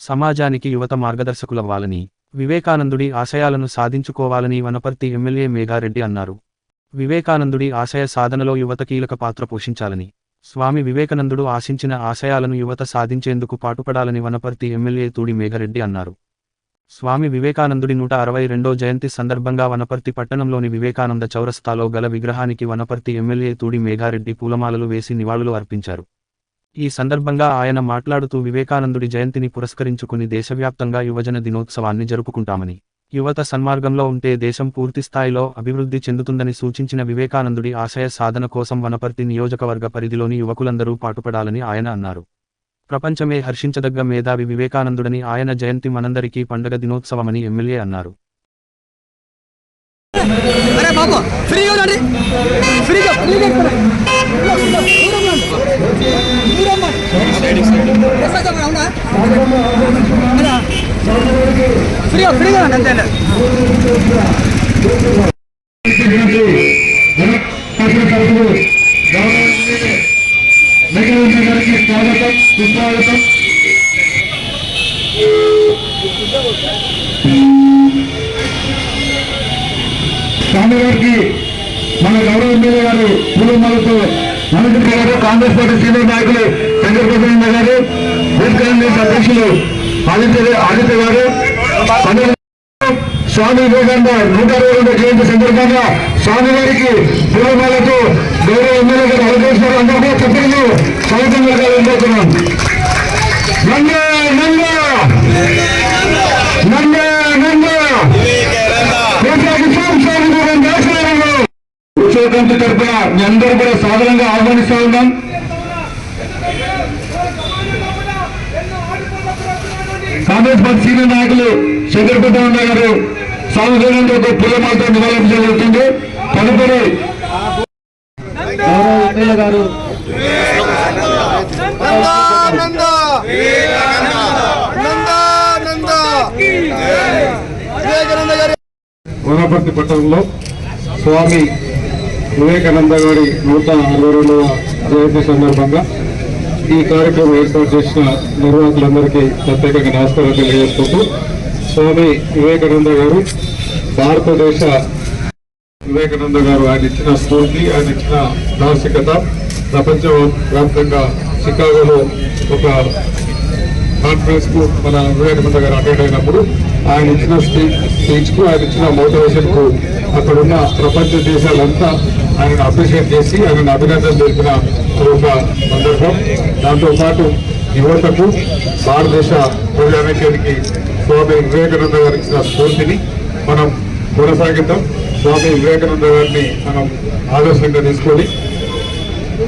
సమాజానికి యువత మార్గదర్శకులవ్వాలని వివేకానందుడి ఆశయాలను సాధించుకోవాలని వనపర్తి ఎమ్మెల్యే మేఘారెడ్డి అన్నారు. వివేకానందుడి ఆశయ సాధనలో యువత కీలక పాత్ర పోషించాలని స్వామి వివేకానందుడు ఆశించిన ఆశయాలను యువత సాధించేందుకు పాటుపడాలని వనపర్తి ఎమ్మెల్యే తూడి మేఘారెడ్డి అన్నారు. స్వామి వివేకానందుడి నూట అరవై రెండో జయంతి సందర్భంగా వనపర్తి పట్టణంలోని వివేకానంద చౌరస్తాలో గల విగ్రహానికి వనపర్తి ఎమ్మెల్యే తూడి మేఘారెడ్డి పూలమాలలు వేసి నివాళులు అర్పించారు. ఈ సందర్భంగా ఆయన మాట్లాడుతూ వివేకానందుడి జయంతిని పురస్కరించుకుని దేశవ్యాప్తంగా యువజన దినోత్సవాన్ని జరుపుకుంటామని. యువత సన్మార్గంలో ఉంటే దేశం పూర్తి స్థాయిలో అభివృద్ధి చెందుతుందని సూచించిన వివేకానందుడి ఆశయ సాధన కోసం వనపర్తి నియోజకవర్గ పరిధిలోని యువకులందరూ పాటుపడాలని ఆయన అన్నారు. ప్రపంచమే హర్షించదగ్గ మేధావి వివేకానందుడని ఆయన జయంతి మనందరికీ పండగ దినోత్సవమని ఎమ్మెల్యే అన్నారు. ఫ్రీగా ఫ్రీగా ఉండండి అంతే గారికి స్వాగతం సుస్వాగతం స్వామివారికి మన గౌరవ ఎమ్మెల్యే గారు పూలమాలతో అనంతరం గారు కాంగ్రెస్ పార్టీ సీనియర్ నాయకులు శంకర్ ప్రసాద్ గారు యూత్ కాంగ్రెస్ అధ్యక్షులు ఆదిత్య ఆదిత్య గారు అందరూ స్వామి వివేకానంద నూట అరవై రెండు జయంతి సందర్భంగా స్వామి వారికి పూలమాలతో గౌరవ ఎమ్మెల్యే గారు అలంకరిస్తున్నారు. అందరూ కూడా చెప్పండి స్వాగతం వెళ్ళిపోతున్నాం నంద నంద నంద నంద కొనసాగిస్తాం తరఫున మీ అందరూ కూడా సాధారణంగా ఆహ్వానిస్తా ఉన్నాం. కాంగ్రెస్ పార్టీ సీనియర్ నాయకులు శంకర్ పెద్దన్న గారు స్వామి వివేకానంద పూలమాలతో నివాళులు జరుగుతుంది తదుపరి ఎమ్మెల్యే గారు. వనపర్తి పట్టణంలో స్వామి వివేకానంద గారి నూట అరవై రెండవ జయంతి సందర్భంగా ఈ కార్యక్రమం ఏర్పాటు చేసిన నిర్వాహకులందరికీ ప్రత్యేకంగా నమస్కారం తెలియజేసుకుంటూ స్వామి వివేకానంద గారు భారతదేశ వివేకానంద గారు ఆయన ఇచ్చిన స్ఫూర్తి ఆయన ఇచ్చిన దార్శికత ప్రపంచ వ్యాప్తంగా చికాగోలో ఒక కాన్ఫరెన్స్కు మన వివేకానంద గారు అటెండ్ అయినప్పుడు ఆయన ఇచ్చిన స్పీచ్కు ఆయన ఇచ్చిన మోటివేషన్కు అక్కడ ఉన్న ప్రపంచ దేశాలంతా ఆయనను అప్రిషియేట్ చేసి ఆయనను అభినందన తెలిపిన ఒక సందర్భం. దాంతో పాటు యువతకు భారతదేశ ప్రజానికి స్వామి వివేకానంద గారు ఇచ్చిన స్ఫూర్తిని మనం కొనసాగిద్దాం. స్వామి వివేకానంద గారిని మనం ఆదర్శంగా తీసుకొని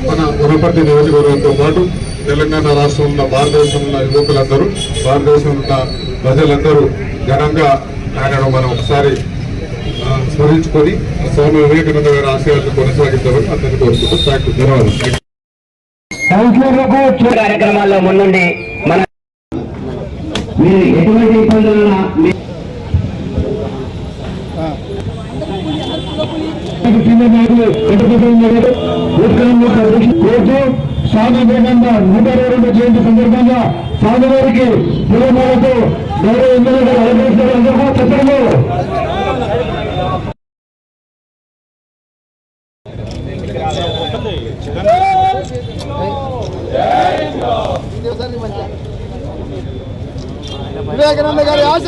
మన వనపర్తి నియోజకవర్గంతో పాటు తెలంగాణ రాష్ట్రంలో ఉన్న భారతదేశంలో ఉన్న యువకులందరూ భారతదేశంలో ఉన్న ప్రజలందరూ ఘనంగా ఆయనను మనం ఒకసారి స్మరించుకొని స్వామి వివేకానంద గారి ఆశయాలను కొనసాగిద్దామని అందరినీ కోరుకుంటూ థ్యాంక్ యూ ధన్యవాదాలు. కార్యక్రమాల్లో ముందుండి మన మీరు ఎటువంటి ఇబ్బందులు మీ- సీనియర్ నాయకులు వెంకటేశ్వర గారు ఉత్కలంలో రోజు స్వామి వివేకానంద నూట ఇరవై రెండు జయంతి సందర్భంగా స్వామివారికి పూలమాలతో గౌరవ ఎమ్మెల్యే అందరూ కూడా చెప్పండి. వివేకానంద గారి ఆశ